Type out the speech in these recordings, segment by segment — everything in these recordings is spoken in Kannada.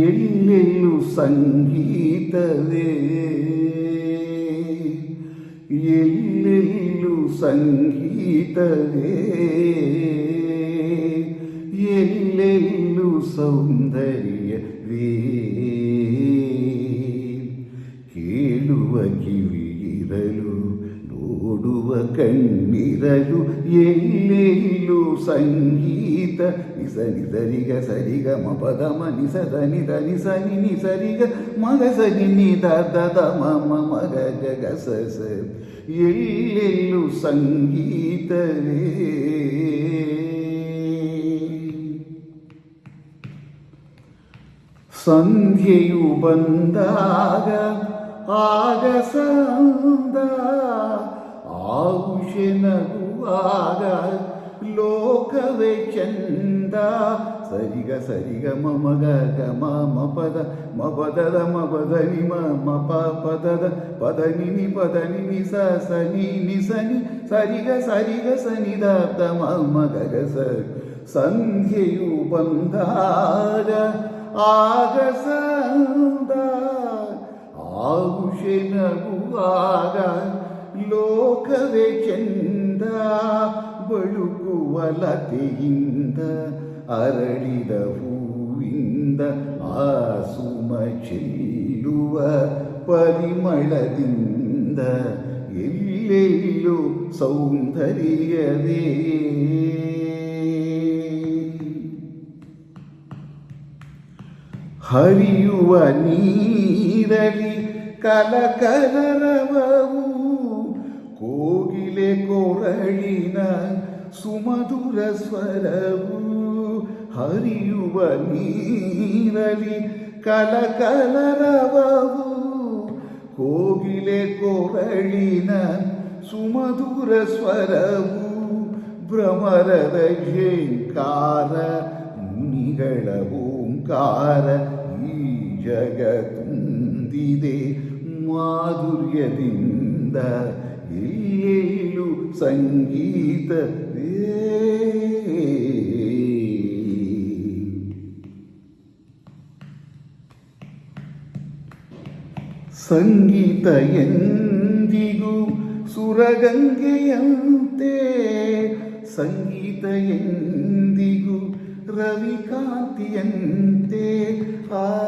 ಎಲ್ಲೆಲ್ಲೂ ಸಂಗೀತವೇ ಎಲ್ಲೆಲ್ಲೂ ಸಂಗೀತವೇ ಎಲ್ಲೆಲ್ಲೂ ಸೌಂದರ್ಯವೇ ಕಿವಿಯಿರಲು ನೋಡುವ ಕಣ್ಣಿರಲು, ಎಲ್ಲೆಲ್ಲೂ ಸಂಗೀತ ನಿಸ ನಿಸರಿಗ ಸರಿಗ ಮಪದ ಮನಿಸ ಧನಿ ನಿಸ ಸನಿ ನಿ ಸರಿಗ ಮಗ ಸನಿ ನಿ ದ ಮ ಮಮ ಮಗ ಗಗ ಸ ಸ. ಎಲ್ಲೆಲ್ಲೂ ಸಂಗೀತವೇ. ಸಂಧ್ಯೆಯು ಬಂದಾಗ ಆಗ ಸಂದ ಆಹುಷೆ ನಗುವಾಗ ಲೋಕವೇ ಚಂದ ಸರಿಗ ಸರಿಗ ಮಮಗ ಗ ಮ ಪದ ಮ ಪದದ ಮ ಪದ ನಿ ಮ ಮ ಪ ಪದದ ಪದ ನಿ ನಿ ಪದ ನಿ ನಿ ಸ ಸ ನಿ ನಿ ಸ ನಿ ಸರಿಗ ಸರಿಗ ಸ ನಿ ದ ದ ಮ ಮ ಗ ಗ ಸ ಸಂಧ್ಯೆಯು ಬಂದಾಗ ಆಗ ಸಂದ ಆಹುಷೆ ನಗುವಾಗ ಲೋಕವೇ ಚೆಂದ ಬಳುಕುವ ಲತೆಯಿಂದ ಅರಳಿದ ಹೂವಿಂದ ಚೆಲ್ಲುವ ಪರಿಮಳದಿಂದ ಎಲ್ಲೆಲ್ಲೂ ಸೌಂದರ್ಯವೇ. ಹರಿಯುವ ನೀರಲಿ ಕಲಕಲರವವು ಕೋಗಿಲೆ ಕೊರಳಿನ ಸುಮಧುರ ಸ್ವರವು ಹರಿಯುವ ನೀರಲಿ ಕಲಕಲರವವು ಕೋಗಿಲೆ ಕೊರಳಿನ ಸುಮಧುರ ಸ್ವರವು ಭ್ರಮರದ ಝೇಂಕಾರ ಮುನಿಗಳ ಓಂಕಾರ ಈ ಜಗ ತುಂಬಿದೆ ಮಾಧುರ್ಯದಿಂದ. ಎಲ್ಲೆಲ್ಲೂ ಸಂಗೀತ ಸಂಗೀತ ಎಂದಿಗೂ ಸುರಗಂಗೆಯಂತೆ. ಸಂಗೀತ ಎಂದಿಗೂ ರವಿಕಾಂತಿಯಂತೆ. ಆ,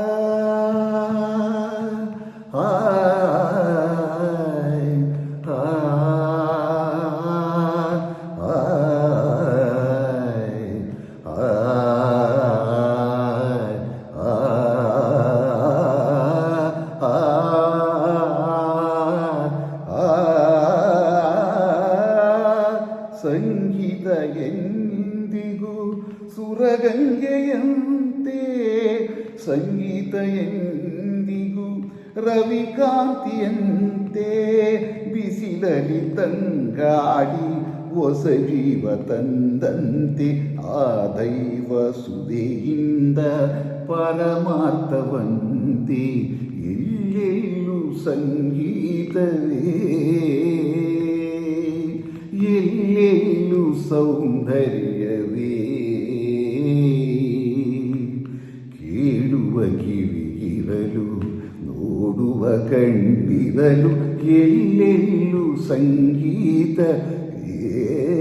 ಸಂಗೀತ ಎಂದಿಗೂ ಸುರಗಂಗೆಯಂತೆ ಸಂಗೀತ ಎಂದಿಗೂ ರವಿಕಾಂತಿಯಂತೆ ಬಿಸಿಲಲಿ ತಂಗಾಡಿ ಹೊಸ ಜೀವ ತಂದಂತೆ ಆ ದೈವ ಸುದೆಯಿಂದ ಪರಮಾರ್ಥವಂತೆ ಎಲ್ಲೆಲ್ಲೂ ಸಂಗೀತವೇ. ಎಲ್ಲೆಲ್ಲೂ ಸೌಂದರ್ಯವೇ. ಕೇಳುವ ಕಿವಿಗಿರಲು ನೋಡುವ ಕಣ್ಣಿರಲು ಎಲ್ಲೆಲ್ಲೂ ಸಂಗೀತ ಏ